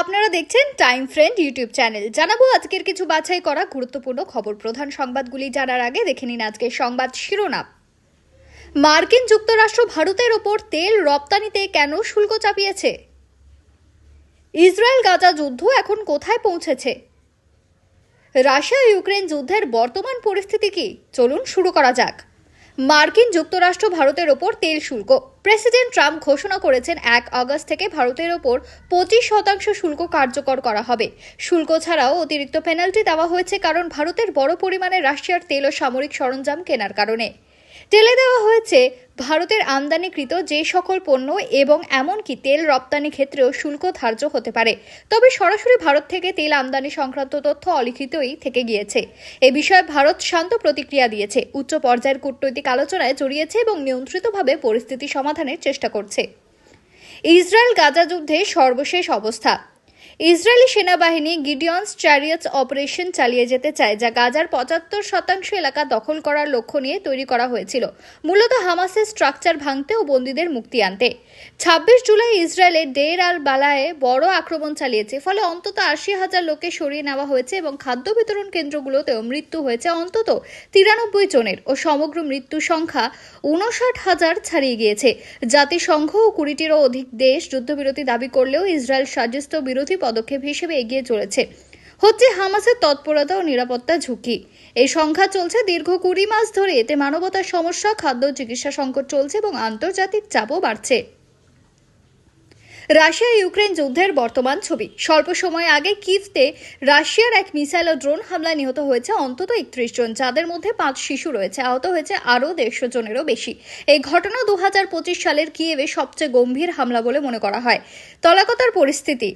আপনারা দেখছেন time friend YouTube channel জানাব আজকের কিছু বাছাই করা গুরুত্বপূর্ণ খবর। প্রধান সংবাদগুলি জানার আগে দেখে নিন আজকের সংবাদ শিরোনাম। মার্কিন যুক্তরাষ্ট্র ভারতের ওপর তেল রপ্তানিতে কেন শুল্ক চাপিয়েছে? ইসরায়েল গাজা যুদ্ধ এখন কোথায় পৌঁছেছে? রাশিয়া ইউক্রেন যুদ্ধের বর্তমান পরিস্থিতি কি? চলুন শুরু করা যাক। মার্কিন যুক্তরাষ্ট্র ভারতের ওপর তেল শুল্ক। প্রেসিডেন্ট ট্রাম্প ঘোষণা করেছেন এক আগস্ট থেকে ভারতের ওপর পঁচিশ শতাংশ শুল্ক কার্যকর করা হবে। শুল্ক ছাড়াও অতিরিক্ত পেনাল্টি দেওয়া হয়েছে কারণ ভারতের বড় পরিমাণে রাশিয়ার তেল ও সামরিক সরঞ্জাম কেনার কারণে। তেলে দেওয়া হয়েছে, ভারতের আমদানিকৃত যে সকল পণ্য এবং এমনকি তেল রপ্তানি ক্ষেত্রেও শুল্ক ধার্য হতে পারে। তবে সরাসরি ভারত থেকে তেল আমদানি সংক্রান্ত তথ্য অলিখিতই থেকে গিয়েছে। এ বিষয়ে ভারত শান্ত প্রতিক্রিয়া দিয়েছে। উচ্চ পর্যায়ের কূটনৈতিক আলোচনায় জড়িয়েছে এবং নিয়ন্ত্রিতভাবে পরিস্থিতি সমাধানের চেষ্টা করছে। ইসরায়েল গাজা যুদ্ধে সর্বশেষ অবস্থা। ইসরায়েলি সেনাবাহিনী গিডিয়ন্স চ্যারিয়টস অপারেশন চালিয়ে যেতে চায়, যা গাজার পঁচাত্তর শতাংশ এলাকা দখল করার লক্ষ্য নিয়ে তৈরি করা হয়েছিল। মূলত হামাসের স্ট্রাকচার ভাঙতে ও বন্দীদের মুক্তি আনতে। ছাব্বিশ জুলাই ইসরায়েলে ডের আল বালায়ে বড় আক্রমণ চালিয়েছে, ফলে অন্তত আশি হাজার লোককে সরিয়ে নেওয়া হয়েছে এবং খাদ্য বিতরণ কেন্দ্রগুলোতেও মৃত্যু হয়েছে অন্তত তিরানব্বই জনের ও সমগ্র মৃত্যু সংখ্যা উনষাট হাজার ছাড়িয়ে গিয়েছে। জাতিসংঘ ও কুড়িটিরও অধিক দেশ যুদ্ধবিরতি দাবি করলেও ইসরায়েল সাজিস্ত বিরোধী পদক্ষেপ হিসেবে এগিয়ে চলেছে। হচ্ছে হামাসের তৎপরতা ও নিরাপত্তা ঝুঁকি। এই সংখ্যা চলছে দীর্ঘ কুড়ি মাস ধরে। এতে মানবতার সমস্যা, খাদ্য চিকিৎসা সংকট চলছে এবং আন্তর্জাতিক চাপও বাড়ছে। রাশিয়া ইউক্রেন যুদ্ধের বর্তমান ছবি। স্বল্প সময় আগে কিভতে রাশিয়ার এক মিসাইল ও ড্রোন হামলায় নিহত হয়েছে অন্তত একত্রিশ জন, যাদের মধ্যে পাঁচ শিশু রয়েছে। আহত হয়েছে আরও দেড়শো জনেরও বেশি। এই ঘটনা দু হাজার পঁচিশ সালের কিয়েভে সবচেয়ে গম্ভীর হামলা বলে মনে করা হয়। তলাকতার পরিস্থিতি।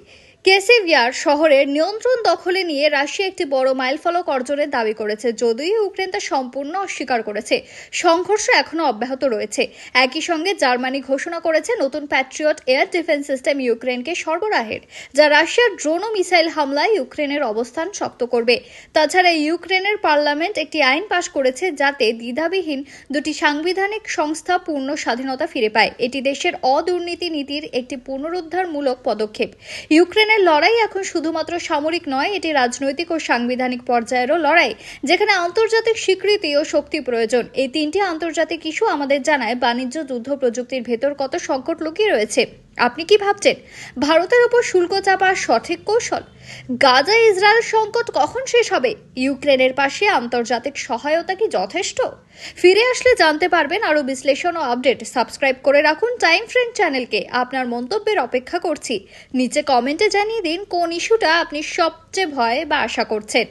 কেসিভিয়ার শহরের নিয়ন্ত্রণ দখলে নিয়ে রাশিয়া একটি বড় মাইলফলক অর্জনের দাবি করেছে, যদিও ইউক্রেন তা সম্পূর্ণ অস্বীকার করেছে। সংঘর্ষ এখনও অব্যাহত রয়েছে। একই সঙ্গে জার্মানি ঘোষণা করেছে, নতুন প্যাট্রিয়ট এয়ার ডিফেন্স সিস্টেম ইউক্রেনকে সরবরাহের, যা রাশিয়ার ড্রোন ও মিসাইল হামলায় ইউক্রেনের অবস্থান শক্ত করবে। তাছাড়া ইউক্রেনের পার্লামেন্ট একটি আইন পাশ করেছে, যাতে দ্বিধাবিহীন দুটি সাংবিধানিক সংস্থা পূর্ণ স্বাধীনতা ফিরে পায়। এটি দেশের অদুর্নীতি নীতির একটি পুনরুদ্ধারমূলক পদক্ষেপ। ইউক্রেনের লড়াই এখন শুধুমাত্র সামরিক নয়, এটি রাজনৈতিক ও সাংবিধানিক পর্যায়েরও লড়াই, যেখানে আন্তর্জাতিক স্বীকৃতি ও শক্তি প্রয়োজন। এই তিনটি আন্তর্জাতিক ইস্যু আমাদের জানায় বাণিজ্য, যুদ্ধ প্রযুক্তির ভেতর কত সংকট লুকিয়ে রয়েছে। আপনি কি ভাবছেন? ভারতের উপর শুল্ক চাপার সঠিক কৌশল? গাজা ইসরায়েল সংকট কখন শেষ হবে? ইউক্রেনের পাশে আন্তর্জাতিক সহায়তা কি যথেষ্ট? ফিরে আসলে জানতে পারবেন আরও বিশ্লেষণ ও আপডেট। সাবস্ক্রাইব করে রাখুন টাইম ফ্রেন্ড চ্যানেলকে। আপনার মন্তব্যের অপেক্ষা করছি। নিচে কমেন্টে জানিয়ে দিন কোন ইস্যুটা আপনি সবচেয়ে ভয় বা আশা করছেন।